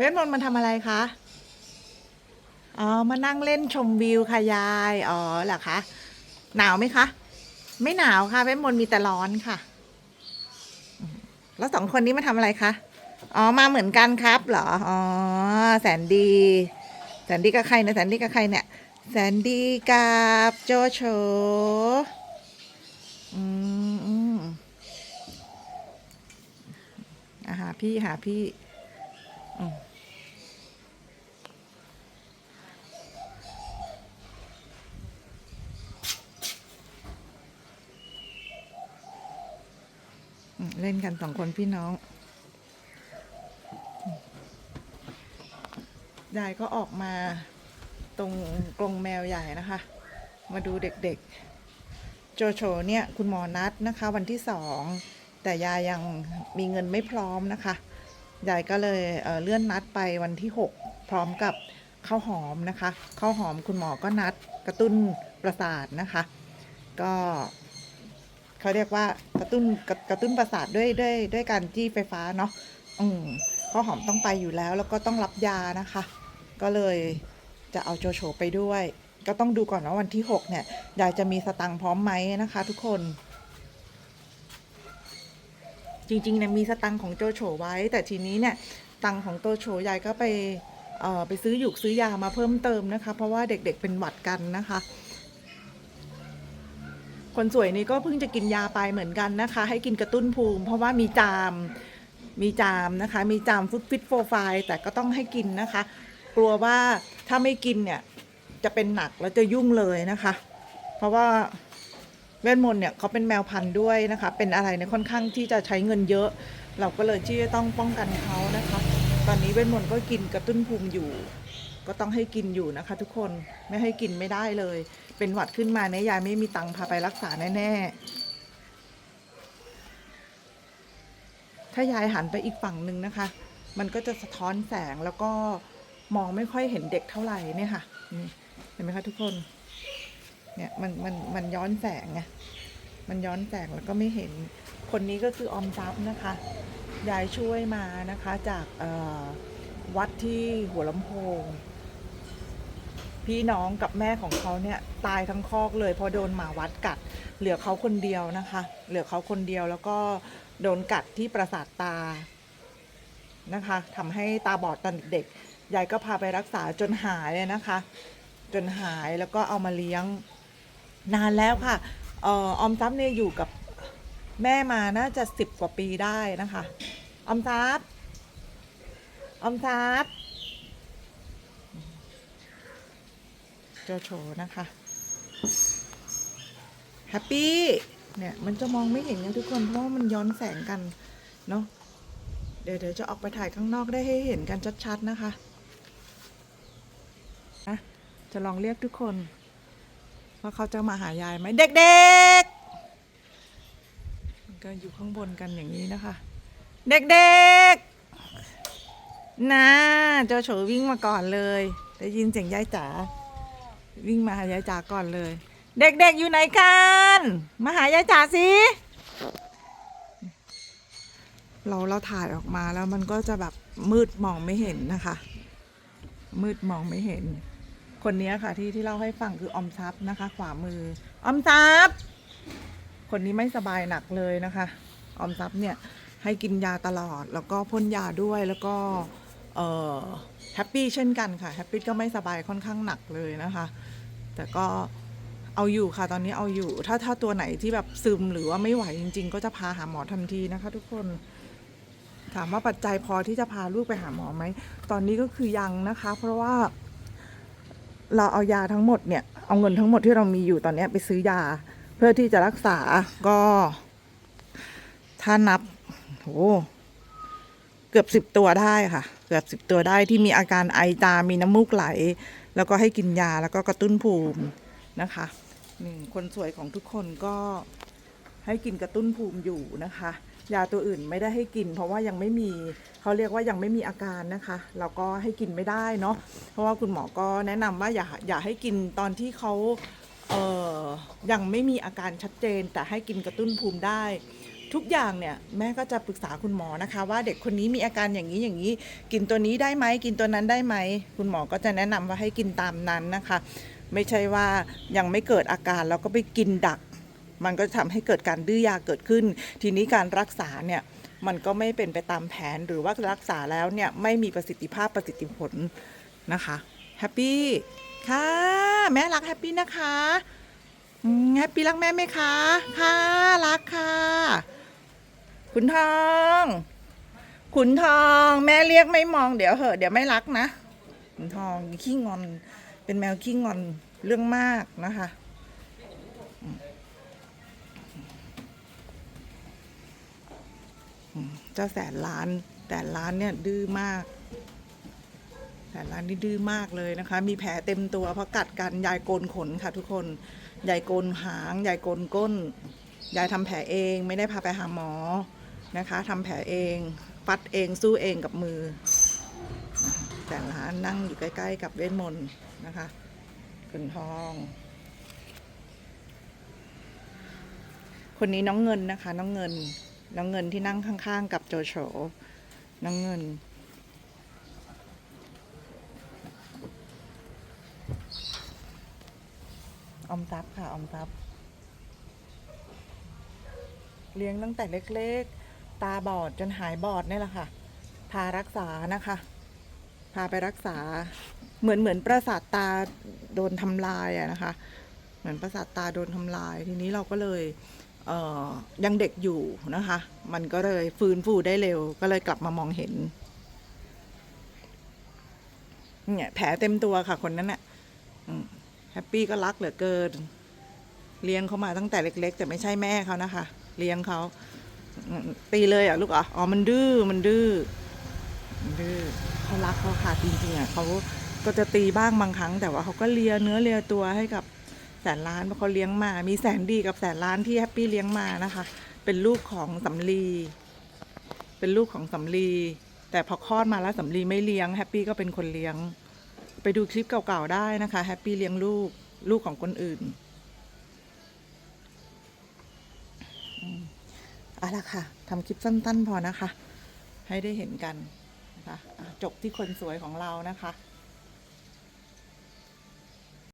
วทมนต์มันทำอะไรคะ อ๋อ มานั่งเล่นชมวิวค่ะยาย อ๋อเหรอคะ หนาวไหมคะ ไม่หนาวค่ะเวทมนต์มีแต่ร้อนค่ะ แล้วสองคนนี้มาทำอะไรคะ อ๋อ มาเหมือนกันครับเหรอ อ๋อ แสนดี แสนดีกับใครเนี่ยแสนดีกับใครเนี่ย แสนดีกับโจโฉอืมอืมอะหาพี่หาพี่อืม เล่นกันสองคนพี่น้อง ยายก็ออกมาตรงกรงแมวใหญ่นะคะ มาดูเด็กๆ โจโฉเนี่ย คุณหมอนัดนะคะ วันที่สอง แต่ยายยังมีเงินไม่พร้อมนะคะ ยายก็เลยเเลื่อนนัดไปวันที่ 6 พร้อมกับข้าวหอมนะคะข้าวหอมคุณหมอก็นัดกระตุ้นประสาทนะคะ ก็ เขาเรียกว่ากระตุ้นกระกระตุ้นประสาทด้วยด้วยด้วยการจี้ไฟฟ้าเนาะอืมข้าวหอมต้องไปอยู่แล้ว แล้วก็ต้องรับยานะคะ ก็เลยจะเอาโจโฉไปด้วย ก็ต้องดูก่อนว่าวันที่ 6 เนี่ยยายจะมีสตังค์พร้อมไหมนะคะ ทุกคน จริงๆเนี่ยมีสตังค์ของโจโฉไว้ แต่ทีนี้เนี่ยตังค์ของโจโฉยายก็ไปเอ่อไปซื้อหยุกซื้อยามาเพิ่มเติมนะคะ เพราะว่าเด็กๆเป็นหวัดกันนะคะ คนสวยนี่ก็เพิ่งจะกินยาไปเหมือนกันนะคะ ให้กินกระตุ้นภูมิ เพราะว่ามีจามมีจามนะคะ มีจามฟุตฟิตโฟไฟแต่ก็ต้องให้กินนะคะ กลัวว่าถ้าไม่กินเนี่ยจะเป็นหนักแล้วจะยุ่งเลยนะคะ เพราะว่าเวทมนต์เนี่ยเขาเป็นแมวพันธุ์ด้วยนะคะ เป็นอะไรเนี่ยค่อนข้างที่จะใช้เงินเยอะ เราก็เลยที่จะต้องป้องกันเขานะคะ ตอนนี้เวทมนต์ก็กินกระตุ้นภูมิอยู่ ก็ต้องให้กินอยู่นะคะ ทุกคนไม่ให้กินไม่ได้เลย เป็นหวัดขึ้นมาเนี่ยยายไม่มีตังค์พาไปรักษาแน่ๆ ถ้ายายหันไปอีกฝั่งหนึ่งนะคะ มันก็จะสะท้อนแสงแล้วก็มองไม่ค่อยเห็นเด็กเท่าไหร่เนี่ยค่ะเห็นไหมคะทุกคน เนี่ยมันมันมันย้อนแสงไงมันย้อนแสงแล้วก็ไม่เห็นคนนี้ก็คือออมทรัพย์นะคะยายช่วยมานะคะจากวัดที่หัวลำโพง พี่น้องกับแม่ของเขาเนี่ยตายทั้งคอกเลยเพราะโดนหมาวัดกัด เหลือเขาคนเดียวนะคะ เหลือเขาคนเดียวแล้วก็โดนกัดที่ประสาทตานะคะทำให้ตาบอดตอนเด็กยายก็พาไปรักษาจนหายเลยนะคะ จนหายแล้วก็เอามาเลี้ยงนานแล้วค่ะออออมทรัพย์เนี่ยอยู่กับแม่มาน่าจะสิบกว่าปีได้นะคะ ออมทรัพย์ออมทรัพย์ โจโฉนะคะแฮปปี้เนี่ยมันจะมองไม่เห็นนะทุกคนเพราะว่ามันย้อนแสงกันเนาะเดี๋ยวเดี๋ยวจะออกไปถ่ายข้างนอกได้ให้เห็นกันชัดๆนะคะนะจะลองเรียกทุกคนว่าเขาจะมาหายายไหมเด็กๆก็อยู่ข้างบนกันอย่างนี้นะคะ เด็กๆนะเจ้าโฉวิ่งมาก่อนเลย ได้ยินเสียงยายจ๋า วิ่งมาหายายจ๋าก่อนเลย เด็กๆอยู่ไหนกัน มาหายายจ๋าสิเราเราถ่ายออกมาแล้วมันก็จะแบบมืดมองไม่เห็นนะคะ มืดมองไม่เห็น คนนี้ค่ะที่ที่เล่าให้ฟังคืออมทรัพย์นะคะ ขวามืออมทรัพย์ คนนี้ไม่สบายหนักเลยนะคะ อมทรัพย์เนี่ยให้กินยาตลอดแล้วก็พ่นยาด้วยแล้วก็ แฮปปี้เช่นกันค่ะแฮปปี้ก็ไม่สบายค่อนข้างหนักเลยนะคะ แต่ก็เอาอยู่ค่ะตอนนี้เอาอยู่ ถ้าถ้าตัวไหนที่แบบซึมหรือว่าไม่ไหวจริง ๆ ก็จะพาหาหมอทันทีนะคะ ทุกคนถามว่าปัจจัยพอที่จะพาลูกไปหาหมอไหม ตอนนี้ก็คือยังนะคะ เพราะว่า เราเอายาทั้งหมดเนี่ย เอาเงินทั้งหมดที่เรามีอยู่ตอนนี้ไปซื้อยา เพื่อที่จะรักษาก็ ถ้านับโหเกือบสิบตัวได้ค่ะ เกือบสิบตัวได้ที่มีอาการไอจามมีน้ำมูกไหล แล้วก็ให้กินยาแล้วก็กระตุ้นภูมินะคะหนี่งคนสวยของทุกคนก็ให้กินกระตุ้นภูมิอยู่นะคะ ยาตัวอื่นไม่ได้ให้กิน เพราะว่ายังไม่มีเขาเรียกว่ายังไม่มีอาการนะคะเราก็ให้กินไม่ได้เนาะเพราะว่าคุณหมอก็แนะนำว่าอย่าอย่าให้กินตอนที่เขาเอ่อยังไม่มีอาการชัดเจนแต่ให้กินกระตุ้นภูมิได้ ทุกอย่างเนี่ยแม่ก็จะปรึกษาคุณหมอนะคะ ว่าเด็กคนนี้มีอาการอย่างนี้อย่างนี้ กินตัวนี้ได้ไหมกินตัวนั้นได้ไหมคุณหมอก็จะแนะนำว่าให้กินตามนั้นนะคะ ไม่ใช่ว่ายังไม่เกิดอาการแล้วก็ไปกินดัก มันก็จะทำให้เกิดการดื้อยาเกิดขึ้น ทีนี้การรักษาเนี่ยมันก็ไม่เป็นไปตามแผนหรือว่ารักษาแล้วเนี่ยไม่มีประสิทธิภาพประสิทธิผลนะคะแฮปปี้ค่ะ แม่รักแฮปปี้นะคะแฮปปี้รักแม่ไหมคะ ค่ะ รักค่ะ ขุนทอง ขุนทอง แม่เรียกไม่มองเดี๋ยวเหอะเดี๋ยวไม่รักนะ ขุนทองขี้งอน เป็นแมวขี้งอนเรื่องมากนะคะ เจ้าแสนล้านแต่ล้านเนี่ยดื้อมากแสนล้านนี่ดื้อมากเลยนะคะ มีแผลเต็มตัวเพราะกัดกันยายโกนขนค่ะทุกคน ยายโกนหาง ยายโกนก้น ยายทำแผลเองไม่ได้พาไปหาหมอ นะคะทำแผลเองฟัดเองสู้เองกับมือแสนล้านนั่งอยู่ใกล้ ๆ กับเวทมนต์นะคะขุนทอง คนนี้น้องเงินนะคะ น้องเงิน น้องเงินที่นั่งข้างๆ กับโจโฉน้องเงินอมทรัพย์ค่ะออมทรัพย์เลี้ยงตั้งแต่เล็ก ๆ ตาบอดจนหายบอดนี่แหละค่ะ พารักษานะคะ พาไปรักษา เหมือนเหมือนประสาทตาโดนทำลายอะนะคะ เหมือนประสาทตาโดนทำลาย ทีนี้เราก็เลยเยังเด็กอยู่นะคะ มันก็เลยฟื้นฟูได้เร็ว ก็เลยกลับมามองเห็น เนี่ยแผลเต็มตัวค่ะคนนั้นน่ะแฮปปี้ก็รักเหลือเกิน เลี้ยงเขามาตั้งแต่เล็ก ๆ แต่ไม่ใช่แม่เขานะคะ เลี้ยงเขา ตีเลยอะลูกอะอ๋อมันดื้อมันดื้อมันดื้อเขารักเขาค่ะจริงๆอะเขาก็จะตีบ้างบางครั้ง แต่ว่าเขาก็เลียเนื้อเลียตัวให้กับแสนล้านเพราะเขาเลี้ยงมา มีแสนดีกับแสนล้านที่แฮปปี้เลี้ยงมานะคะ เป็นลูกของสำลี เป็นลูกของสำลี แต่พอคลอดมาแล้วสำลีไม่เลี้ยงแฮปปี้ก็เป็นคนเลี้ยง ไปดูคลิปเก่าๆได้นะคะแฮปปี้เลี้ยงลูกลูกของคนอื่น เอาละค่ะทำคลิปสั้นๆพอนะคะ ให้ได้เห็นกันนะคะอะจบที่คนสวยของเรานะคะ